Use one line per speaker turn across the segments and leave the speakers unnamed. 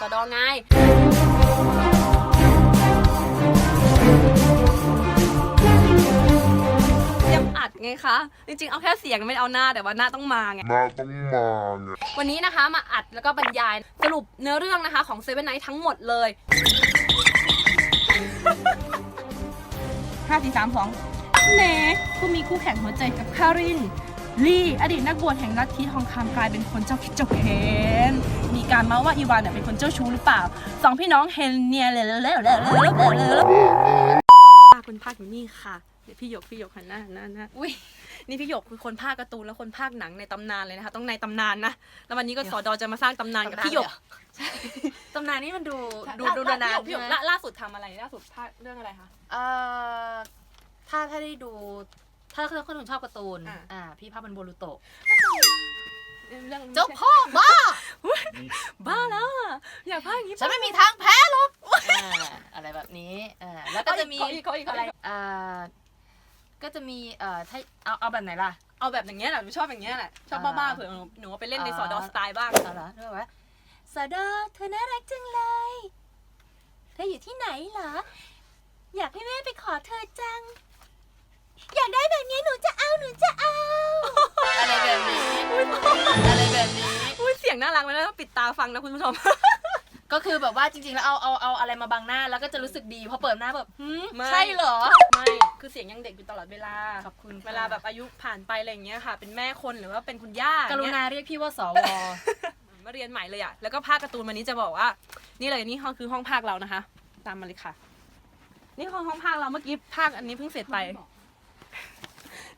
สอดอไงเตรียมอัดไงคะ จริงๆ เอาแค่เสียงไม่เอาหน้าแต่ว่าหน้าต้องมาไง
มาต้องมาไง
วันนี้นะคะมาอัดแล้วก็บรรยายสรุปเนื้อเรื่องนะคะของเซเว่นไนท์ทั้งหมดเลย
ห้าสี่สามสองเนผู้มีคู่แข่งหัวใจกับคาริน ลี่ อดีตนักบวชแห่งลัทธิทองคำกลายเป็นคนเจ้าคิดเจ้าเค้นมีการมาว่าอีวานเนี่ยเป็นคนเจ้าชู้หรือเปล่า สองพี่น้องเฮนเนียเลยเลยเลยเลยเลยเลย
ภาคคนภาคอยู่นี่ค่ะเดี๋ยวพี่หยกพี่หยกหันหน้าหันหน้าหนหน้า
อุ้ย
นี่พี่หยกคือคนภาคการ์ตูนและคนภาคหนังในตำนานเลยนะคะ ต้องในตำนานนะ แล้ววันนี้ก็สอดอจะมาสร้างตำนานกับพี่หยก
ตำนานนี้มันดูดูดูนาน
พี่หยกล่าสุดทำอะไรล่าสุดภาคเรื่องอะไรคะ
เอ่อถ้าถ้าได้ดู ถ้าถ้าคนชอบการ์ตูน
อะ
อ่า พี่ภาพมันโบรูโตะ
เรื่อง
เจ้าพ่อบ้า
บ้าแล้วอะอยากภาคอย่างนี้
ฉันไม่มีทางแพ้หรอกอ่าอะไรแบบนี้อ่าแล้วก็จะมี
ขออีกขออีกขออีก
อ่าก็จะมีเอ่อถ้าเอาเอาแบบไหนล่ะ
เอาแบบอย่างเงี้ยแหละหนูชอบอย่างเงี้ยแหละชอบบ้าๆเผื่อหนูหนูเอาไปเล่นในสอดอสไตล์บ้าง
เอาละเรื่องว่าสาดอเธอน่ารักจังเลย เธออยู่ที่ไหนเหรอ อยากให้แม่ไปขอเธอจัง อยากได้แบบนี้หนูจะเอาหนูจะเอาอะไรแบบนี้ อะไรแบบนี้
อุ้ยเสียงน่ารักไหมนะต้องปิดตาฟังนะคุณผู้ชม
ก็คือแบบว่าจริงๆ แล้วเอาเอาเอาอะไรมาบังหน้าแล้วก็จะรู้สึกดีพอเปิดหน้าแบบหืม
ไม่
ใช่เหรอ
ไม่ คือเสียงยังเด็กอยู่ตลอดเวลา
ขอบคุณค่ะ
เวลาแบบอายุผ่านไปอะไรอย่างเงี้ยค่ะ เป็นแม่คนหรือว่าเป็นคุณย่าก
รุ
อย่างเงี้ย
ณาเรียกพี่ว่าสว
มาเรียนใหม่เลยอะแล้วก็ภาคการ์ตูนวันนี้จะบอกว่า นี่เลยนี่ห้องคือห้องภาคเรานะคะ ตามมาเลยค่ะ นี่ห้องห้องภาคเราเมื่อกี้ภาคอันนี้เพิ่งเสร็จไป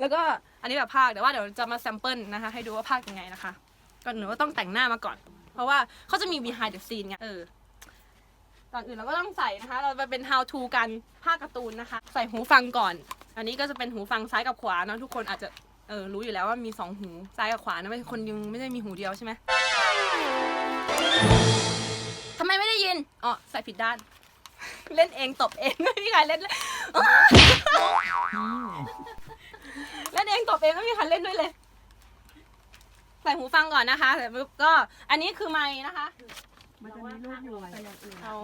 แล้วก็อันนี้แบบภาคแต่ว่าเดี๋ยวจะมาแซมเปิลนะคะ ให้ดูว่าภาคยังไงนะคะก่อนหนูก็ต้องแต่งหน้ามาก่อน เพราะว่าเขาจะมี behind the scene ไงเออก่อนอื่นเราก็ต้องใส่นะคะ เราไปเป็น how to กันภาคการ์ตูนนะคะ ใส่หูฟังก่อน อันนี้ก็จะเป็นหูฟังซ้ายกับขวาเนอะทุกคนอาจจะเออรู้อยู่แล้วว่ามีสองหูซ้ายกับขวานะไม่คนยังไม่ได้มีหูเดียวใช่ไหมทำไมไม่ได้ยินอ๋อใส่ผิดด้าน เล่นเองตบเองไม่มีใครเล่น เลยเล่นเองตบเองไม่มีใครเล่นด้วยเลย ใส่หูฟังก่อนนะคะเสร็จปุ๊บก็ อันนี้คือไม้นะคะ
มันจะมีรูปอยู่อะไรอย่างอื่น
เอา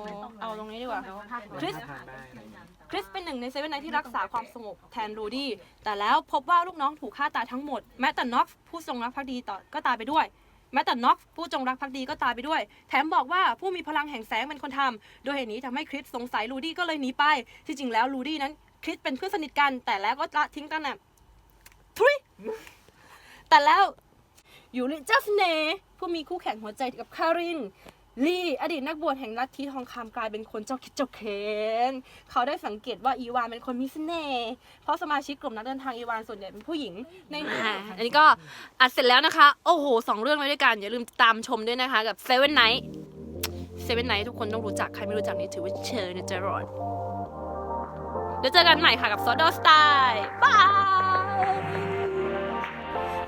เอาตรงนี้ดีกว่า คริส คริสเป็นหนึ่งในเซเว่นไนที่รักษาความสงบแทนรูดี้ แต่แล้วพบว่าลูกน้องถูกฆ่าตายทั้งหมด แม้แต่น็อกซ์ผู้ทรงรักภักดีต่อก็ตายไปด้วย แม้แต่น็อกผู้จงรักภักดีก็ตายไปด้วย แถมบอกว่าผู้มีพลังแห่งแสงเป็นคนทำโดยเหตุนี้ทำให้คริสสงสัยลูดี้ก็เลยหนีไป ที่จริงแล้วลูดี้นั้นคริสเป็นเพื่อนสนิทกัน แต่แล้วก็ละทิ้งกันน่ะทุยแต่แล้วยูริจัสเนผู้มีคู่แข่งหัวใจกับคาริน ลี่อดีตนักบวชแห่งลัทธิทองคำกลายเป็นคนเจ้าคิดเจ้าเคนเขาได้สังเกตว่าอีวานเป็นคนมีเสน่ห์เพราะสมาชิกกลุ่มนักเดินทางอีวานส่วนใหญ่เป็นผู้หญิงในอันนี้ก็อัดเสร็จแล้วนะคะ โอ้โหสองเรื่องเลยด้วยกัน อย่าลืมตามชมด้วยนะคะกับ Seven Night Seven Night ทุกคนต้องรู้จัก ใครไม่รู้จักนี่ถือว่าเชิญนะจรอนเดี๋ยวเจอกันใหม่ค่ะกับซอดอสไตล์บาย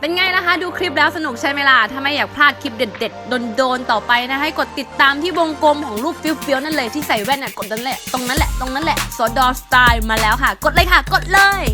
เป็นไงนะคะ ดูคลิปแล้วสนุกใช่ไหมล่ะ ถ้าไม่อยากพลาดคลิปเด็ดๆ โดนๆ ต่อไปนะ ให้กดติดตามที่วงกลมของรูปฟิวๆนั่นเลยที่ใส่แว่นน่ะกดนั่นแหละ ตรงนั้นแหละ ตรงนั้นแหละสอดอสไตล์มาแล้วค่ะ กดเลยค่ะ กดเลย